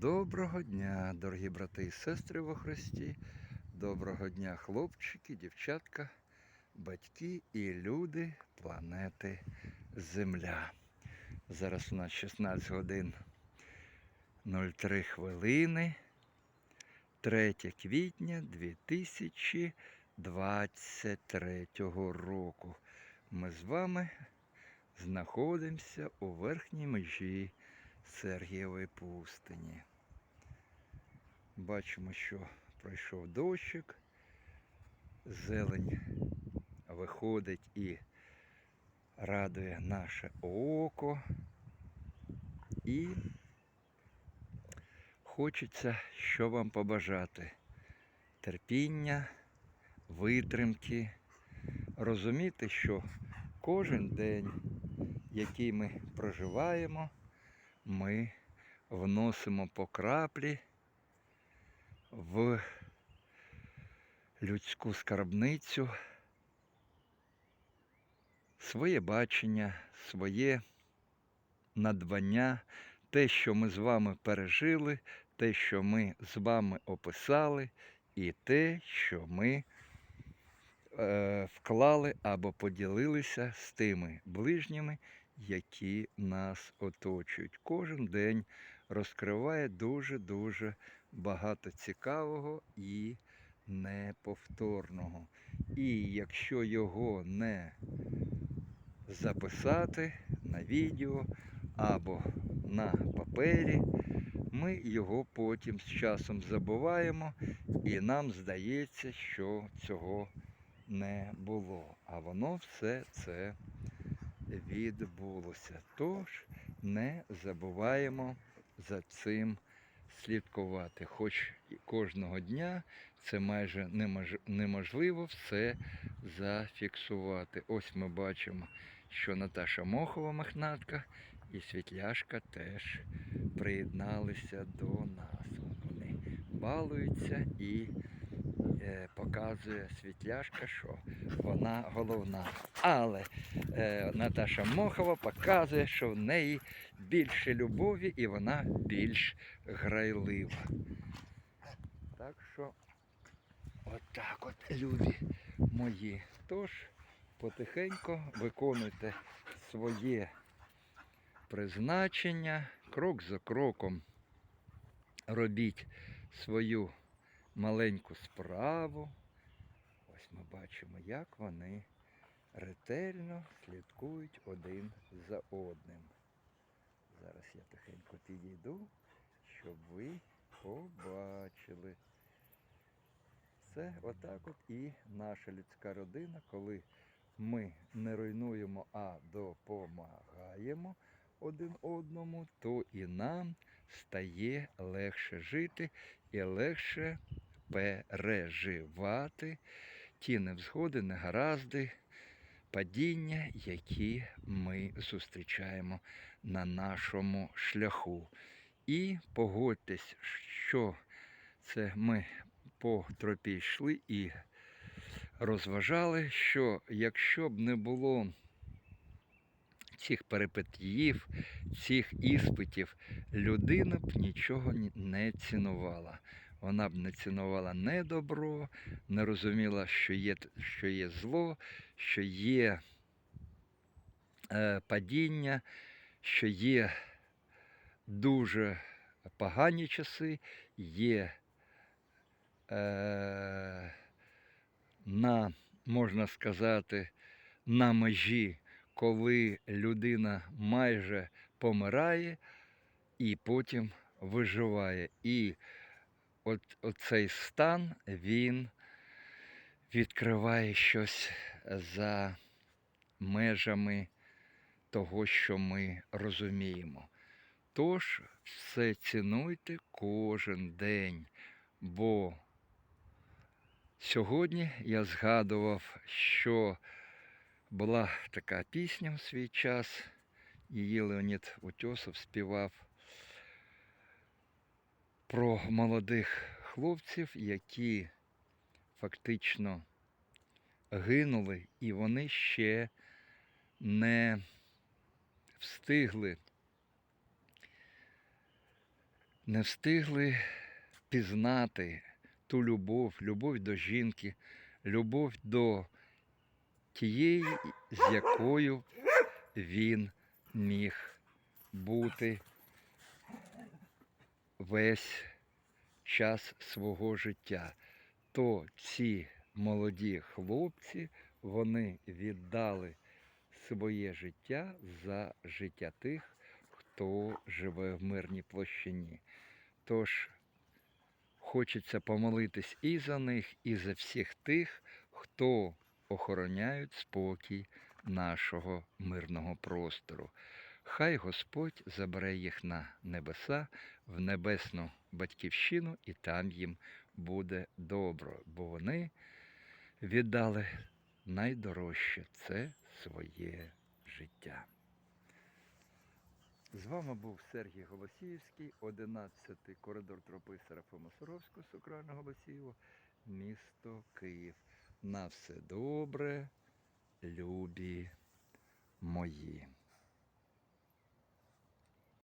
Доброго дня, дорогі брати і сестри во Христі. Доброго дня, хлопчики, дівчатка, батьки і люди планети Земля. Зараз у нас 16 годин 03 хвилини. 3 квітня 2023 року. Ми з вами знаходимося у верхній межі Сергієвої пустині. Бачимо, що пройшов дощик, зелень виходить і радує наше око. І хочеться що вам побажати. Терпіння, витримки, розуміти, що кожен день, який ми проживаємо, ми вносимо по краплі в людську скарбницю своє бачення, своє надбання, те, що ми з вами пережили, те, що ми з вами описали, і те, що ми е, вклали або поділилися з тими ближніми, які нас оточують. Кожен день розкриває дуже-дуже багато цікавого і неповторного. І якщо його не записати на відео або на папері, ми його потім з часом забуваємо, і нам здається, що цього не було. А воно все це відбулося. Тож не забуваємо за цим слідкувати. Хоч кожного дня це майже неможливо все зафіксувати. Ось ми бачимо, що Наташа Мохова мохнатка і Світляшка теж приєдналися до нас. Вони балуються і показує Світляшка, що вона головна. Але е, Наташа Мохова показує, що в неї більше любові і вона більш грайлива. Так що, отак от, люди мої. Тож, потихеньку виконуйте своє призначення, крок за кроком робіть свою маленьку справу. Ось ми бачимо, як вони ретельно слідкують один за одним. Зараз я тихенько підійду, щоб ви побачили. Це отак от і наша людська родина, коли ми не руйнуємо, а допомагаємо один одному, то і нам стає легше жити і легше переживати ті невзгоди, негаразди, падіння, які ми зустрічаємо на нашому шляху. І погодьтесь, що це ми по тропі йшли і розважали, що якщо б не було цих перипетіїв, цих іспитів, людина б нічого не цінувала. Вона б не цінувала не добро, не розуміла, що є, що є зло, що є е, падіння, що є дуже погані часи, є е, на, можна сказати, на межі, коли людина майже помирає і потім виживає. І от, оцей стан він відкриває щось за межами того, що ми розуміємо. Тож все цінуйте кожен день, бо сьогодні я згадував, що була така пісня у свій час, її Леонід Утьосов співав про молодих хлопців, які фактично гинули, і вони ще не встигли не встигли пізнати ту любов, любов до жінки, любов до тієї, з якою він міг бути весь час свого життя. То ці молоді хлопці, вони віддали своє життя за життя тих, хто живе в мирній площині. Тож хочеться помолитись і за них, і за всіх тих, хто охороняють спокій нашого мирного простору. Хай Господь забере їх на небеса, в небесну батьківщину, і там їм буде добро, бо вони віддали найдорожче це своє життя. З вами був Сергій Голосіївський, 11-й коридор тропи Серафима Суровського, Сукрана Голосіїво, місто Київ. На все добре, любі мої.